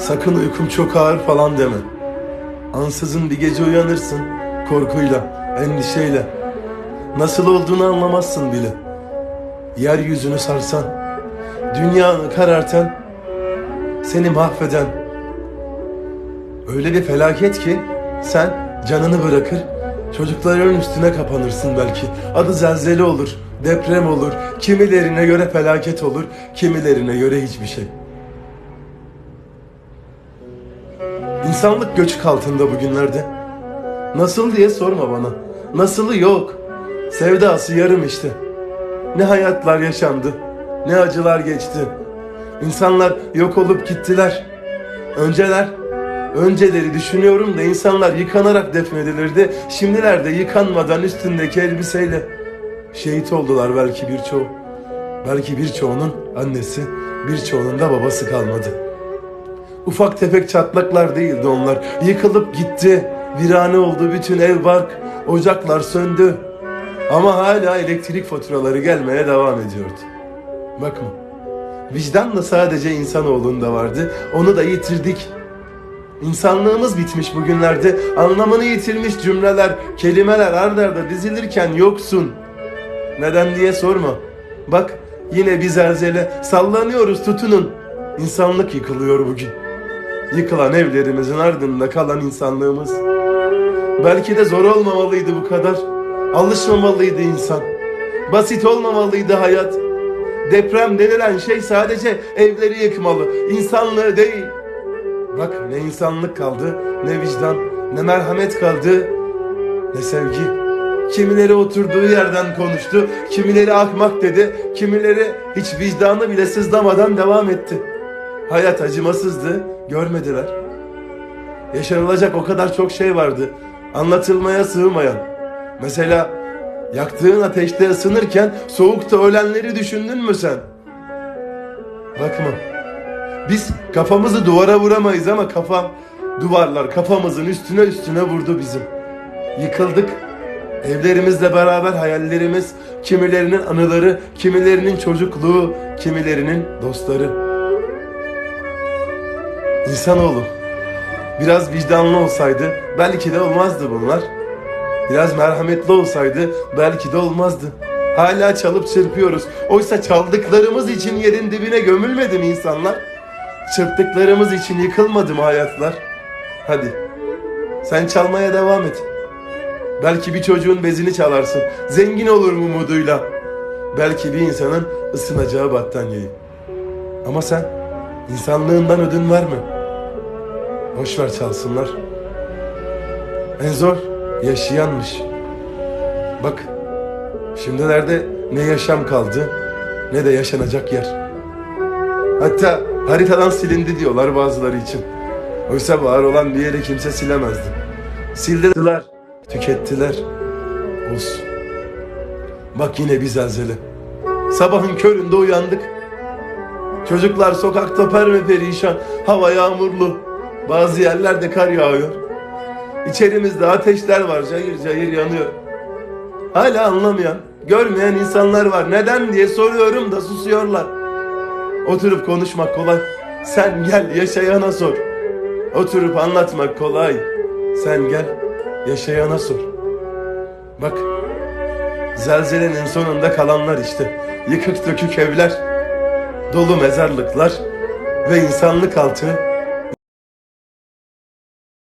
Sakın uykum çok ağır falan deme. Ansızın bir gece uyanırsın korkuyla, endişeyle. Nasıl olduğunu anlamazsın bile. Yeryüzünü sarsan, dünyanı karartan, seni mahveden öyle bir felaket ki sen canını bırakır, çocukların üstüne kapanırsın belki. Adı zelzele olur, deprem olur, kimilerine göre felaket olur, kimilerine göre hiçbir şey. İnsanlık göçük altında bugünlerde. Nasıl diye sorma bana. Nasılı yok. Sevdası yarım işte. Ne hayatlar yaşandı. Ne acılar geçti. İnsanlar yok olup gittiler. Önceler, önceleri düşünüyorum da insanlar yıkanarak defnedilirdi. Şimdilerde yıkanmadan üstündeki elbiseyle şehit oldular belki birçoğu. Belki birçoğunun annesi, birçoğunun da babası kalmadı. Ufak tefek çatlaklar değildi onlar. Yıkılıp gitti. Virane oldu bütün ev bark. Ocaklar söndü. Ama hala elektrik faturaları gelmeye devam ediyordu. Bakma. Vicdan da sadece insanoğlunda vardı. Onu da yitirdik. İnsanlığımız bitmiş bugünlerde. Anlamını yitirmiş cümleler, kelimeler ard arda dizilirken yoksun. Neden diye sorma. Bak yine bir zelzele. Sallanıyoruz tutunun. İnsanlık yıkılıyor bugün. Yıkılan evlerimizin ardında kalan insanlığımız. Belki de zor olmamalıydı bu kadar. Alışmamalıydı insan. Basit olmamalıydı hayat. Deprem denilen şey sadece evleri yıkmalı. İnsanlığı değil. Bak ne insanlık kaldı, ne vicdan, ne merhamet kaldı, ne sevgi. Kimileri oturduğu yerden konuştu, kimileri ahmak dedi, kimileri hiç vicdanı bile sızlamadan devam etti. Hayat acımasızdı, görmediler. Yaşanılacak o kadar çok şey vardı, anlatılmaya sığmayan. Mesela yaktığın ateşte ısınırken soğukta ölenleri düşündün mü sen? Bakma. Biz kafamızı duvara vuramayız ama kafa duvarlar kafamızın üstüne üstüne vurdu bizim. Yıkıldık. Evlerimizle beraber hayallerimiz, kimilerinin anıları, kimilerinin çocukluğu, kimilerinin dostları. İnsanoğlu biraz vicdanlı olsaydı belki de olmazdı bunlar. Biraz merhametli olsaydı belki de olmazdı. Hala çalıp çırpıyoruz. Oysa çaldıklarımız için yerin dibine gömülmedi mi insanlar? Çırptıklarımız için yıkılmadı mı hayatlar? Hadi. Sen çalmaya devam et. Belki bir çocuğun bezini çalarsın. Zengin olur mu umuduyla. Belki bir insanın ısınacağı battaniyeyi. Ama sen insanlığından ödün verme. Boş ver çalsınlar. En zor yaşayanmış. Bak şimdilerde ne yaşam kaldı ne de yaşanacak yer. Hatta haritadan silindi diyorlar bazıları için. Oysa var olan bir yeri kimse silemezdi. Sildirdiler, tükettiler. Olsun. Bak yine bir zelzele. Sabahın köründe uyandık. Çocuklar sokakta perme perişan, hava yağmurlu. Bazı yerlerde kar yağıyor. İçerimizde ateşler var, cayır cayır yanıyor. Hala anlamayan, görmeyen insanlar var. Neden diye soruyorum da susuyorlar. Oturup konuşmak kolay. Sen gel yaşayana sor. Oturup anlatmak kolay. Sen gel yaşayana sor. Bak zelzelenin sonunda kalanlar işte. Yıkık dökük evler, dolu mezarlıklar ve insanlık altı